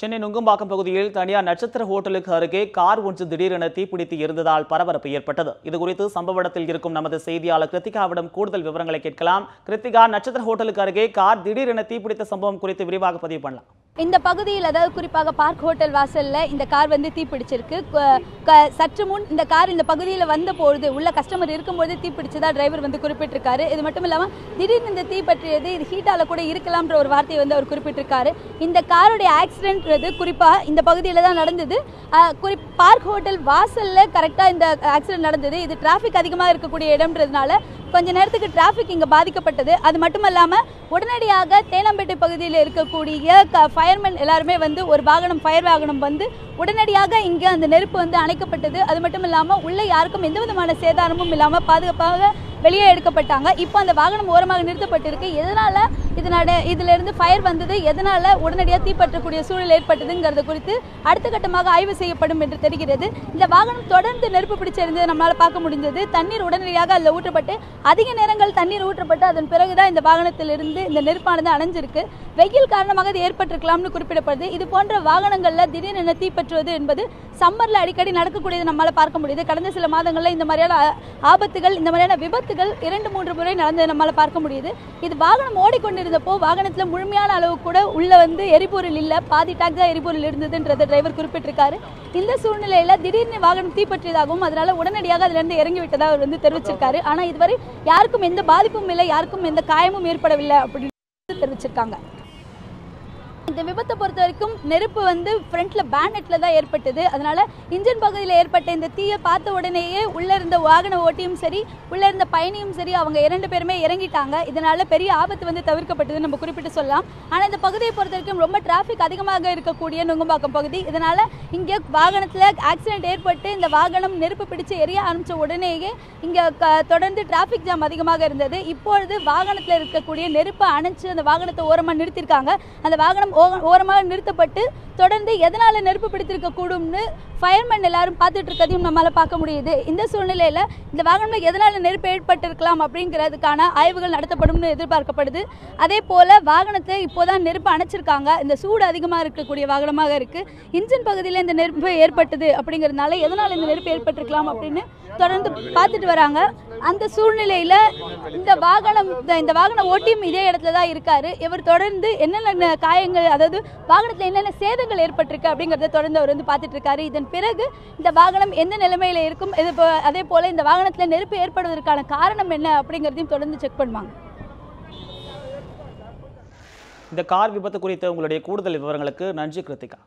சென்னை நுங்கம்பாக்கம் பகுதியில் தனியார் நட்சத்திர ஹோட்டலுக்கு அருகே கார் ஒன்று திடீரென தீப்பிடித்து இருந்ததால் பரபரப்பு ஏற்பட்டது. இதுகுறித்து சம்பவ இடத்தில் இருக்கும் நமது செய்தியாளர் கிருத்திகாவிடம் கூடுதல் விவரங்களை கேட்கலாம். கிருத்திகா நட்சத்திர ஹோட்டலுக்கு அருகே கார் திடீரென தீப்பிடித்த சம்பவம் குறித்து விரிவாக பதிவு பண்ணலாம். இந்த பகுதியில் அதாவது குறிப்பாக பார்க் ஹோட்டல் வாசலில் இந்த கார் வந்து தீப்பிடிச்சிருக்கு. க- சற்று முன் இந்த கார் இந்த பகுதியில் வந்த பொழுது உள்ள கஸ்டமர் இருக்கும்போது தீப்பிடிச்சதா டிரைவர் வந்து குறிப்பிட்டிருக்காரு. இது மட்டும் இல்லாமல் திடீர்னு இந்த தீ பற்றியது இது ஹீட்டால கூட இருக்கலாம்ன்ற ஒரு வார்த்தையை வந்து அவர் குறிப்பிட்டிருக்காரு. இந்த காருடைய ஆக்சிடென்ட்ன்றது குறிப்பாக இந்த பகுதியில் தான் நடந்தது. குறி பார்க் ஹோட்டல் வாசலில் கரெக்டாக இந்த ஆக்சிடென்ட் நடந்தது. இது டிராஃபிக் அதிகமாக இருக்கக்கூடிய இடம்ன்றதுனால கொஞ்ச நேரத்துக்கு டிராஃபிக் இங்கே பாதிக்கப்பட்டது. அது மட்டும் இல்லாமல் உடனடியாக தேனாம்பேட்டை பகுதியில் இருக்கக்கூடிய க ஃபயர்மேன் எல்லாருமே வந்து ஒரு வாகனம் ஃபயர் வாகனம் வந்து உடனடியாக இங்கே அந்த நெருப்பு வந்து அணைக்கப்பட்டது. அது மட்டும் இல்லாமல் உள்ளே யாருக்கும் எந்த விதமான சேதாரமும் இல்லாமல் பாதுகாப்பாக வெளியே எடுக்கப்பட்டாங்க. இப்போ அந்த வாகனம் ஓரமாக நிறுத்தப்பட்டிருக்கு. எதனால் இதனால இதிலிருந்து ஃபயர் வந்தது. எதனால் உடனடியாக தீப்பற்றக்கூடிய சூழல் ஏற்பட்டதுங்கிறது குறித்து அடுத்த கட்டமாக ஆய்வு செய்யப்படும் என்று தெரிகிறது. இந்த வாகனம் தொடர்ந்து நெருப்பு பிடிச்சிருந்தது நம்மளால் பார்க்க முடிந்தது தண்ணீர் உடனடியாக அதில் ஊற்றப்பட்டு அதிக நேரங்கள் தண்ணீர் ஊற்றப்பட்டு அதன் பிறகுதான் இந்த வாகனத்திலிருந்து இந்த நெருப்பானது அணைஞ்சிருக்கு. வெயில் காரணமாக இது ஏற்பட்டிருக்கலாம்னு குறிப்பிடப்படுது. இது போன்ற வாகனங்களில் திடீரென தீப்பற்றுவது என்பது சம்மரில் அடிக்கடி நடக்கக்கூடியது நம்மளால் பார்க்க முடியுது. கடந்த சில மாதங்களில் இந்த மாதிரியான ஆபத்துகள் இந்த மாதிரியான விபத்துகள் இரண்டு மூன்று முறை நடந்தது நம்மளால் பார்க்க முடியுது. இது வாகனம் ஓடிக்கொண்டிருந்த இருந்தப்போ வாகனத்தில் முழுமையான அளவு கூட உள்ள வந்து எரிபொருள் இல்லை. பாதி டாக் தான் எரிபொருள் இருந்ததுன்றதை டிரைவர் குறிப்பிட்டிருக்காரு. இந்த சூழ்நிலையில திடீர்னு வாகனம் தீப்பற்றியதாகவும் அதனால உடனடியாக அதுல இருந்து இறங்கி விட்டதாக அவர் வந்து தெரிவிச்சிருக்காரு. ஆனால் இதுவரை யாருக்கும் எந்த பாதிப்பும் இல்லை யாருக்கும் எந்த காயமும் ஏற்படவில்லை அப்படின்னு தெரிவிச்சிருக்காங்க. இந்த விபத்தை பொறுத்த வரைக்கும் நெருப்பு வந்து ஃப்ரண்ட்ல பேனட்ல தான் ஏற்பட்டது. அதனால இன்ஜின் பகுதியில் ஏற்பட்ட இந்த தீயை பார்த்த உடனேயே உள்ள இருந்த வாகன ஓட்டியும் சரி உள்ள இருந்த பயணியும் சரி அவங்க இரண்டு பேருமே இறங்கிட்டாங்க. இதனால பெரிய ஆபத்து வந்து தவிர்க்கப்பட்டது நம்ம குறிப்பிட்டு சொல்லலாம். ஆனா இந்த பகுதியை பொறுத்த வரைக்கும் ரொம்ப டிராஃபிக் அதிகமாக இருக்கக்கூடிய நுங்கம்பாக்கம் பகுதி. இதனால இங்கே வாகனத்தில் ஆக்சிடென்ட் ஏற்பட்டு இந்த வாகனம் நெருப்பு பிடிச்சு எரிய ஆரம்பிச்ச உடனேயே இங்கே தொடர்ந்து டிராஃபிக் ஜாம் அதிகமாக இருந்தது. இப்பொழுது வாகனத்தில் இருக்கக்கூடிய நெருப்பை அணைச்சு அந்த வாகனத்தை ஓரமாக நிறுத்தியிருக்காங்க. அந்த வாகனம் ஓரமாக நிறுத்தப்பட்டு தொடர்ந்து எதனால் நெருப்பு பிடித்திருக்க கூடும்னு ஃபயர்மேன் எல்லாரும் பார்த்துட்டு இருக்கதையும் நம்மளால் பார்க்க முடியுது. இந்த சூழ்நிலையில் இந்த வாகனம் எதனால் நெருப்பு ஏற்பட்டிருக்கலாம் அப்படிங்கிறதுக்கான ஆய்வுகள் நடத்தப்படும்னு எதிர்பார்க்கப்படுது. அதே போல் வாகனத்தை இப்போதான் நெருப்பு அணைச்சிருக்காங்க. இந்த சூடு அதிகமாக இருக்கக்கூடிய வாகனமாக இருக்குது இன்ஜின் பகுதியில் இந்த நெருப்பு ஏற்பட்டது அப்படிங்கிறதுனால எதனால் இந்த நெருப்பு ஏற்பட்டிருக்கலாம் அப்படின்னு தொடர்ந்து பார்த்துட்டு வராங்க. அந்த சூழ்நிலையில இந்த வாகனம் இந்த- இந்த வாகன ஓட்டியும் இதே இடத்துல தான் இருக்காரு. இவர் தொடர்ந்து என்னென்ன காயங்கள் அதாவது வாகனத்தில் என்னென்ன சேதங்கள் ஏற்பட்டிருக்கு அப்படிங்கிறத தொடர்ந்து அவர் வந்து பார்த்துட்டு இருக்காரு. இதன் பிறகு இந்த வாகனம் எந்த நிலைமையில இருக்கும்? இது போ- அதே போல இந்த வாகனத்தில் நெருப்பு ஏற்படுவதற்கான காரணம் என்ன அப்படிங்கிறதையும் தொடர்ந்து செக் பண்ணுவாங்க. இந்த கார் விபத்து குறித்த உங்களுடைய கூடுதல் விவரங்களுக்கு நன்றி கிருத்திகா.